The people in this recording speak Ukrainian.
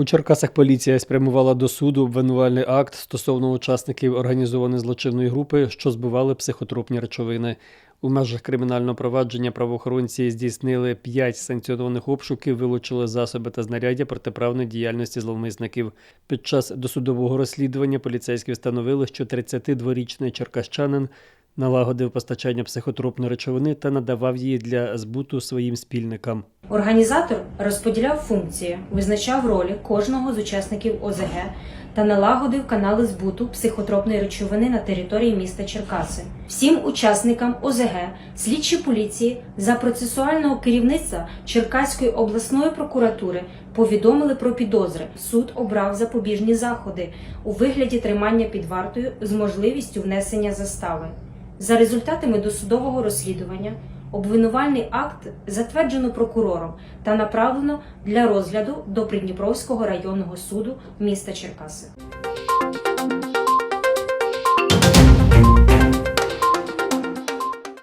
У Черкасах поліція спрямувала до суду обвинувальний акт стосовно учасників організованої злочинної групи, що збивали психотропні речовини. У межах кримінального провадження правоохоронці здійснили п'ять санкціонованих обшуків, вилучили засоби та знаряддя протиправної діяльності зловмисників. Під час досудового розслідування поліцейські встановили, що 32-річний черкащанин налагодив постачання психотропної речовини та надавав її для збуту своїм спільникам. Організатор розподіляв функції, визначав ролі кожного з учасників ОЗГ та налагодив канали збуту психотропної речовини на території міста Черкаси. Всім учасникам ОЗГ слідчі поліції за процесуального керівництва Черкаської обласної прокуратури повідомили про підозри. Суд обрав запобіжні заходи у вигляді тримання під вартою з можливістю внесення застави. За результатами досудового розслідування обвинувальний акт затверджено прокурором та направлено для розгляду до Придніпровського районного суду міста Черкаси.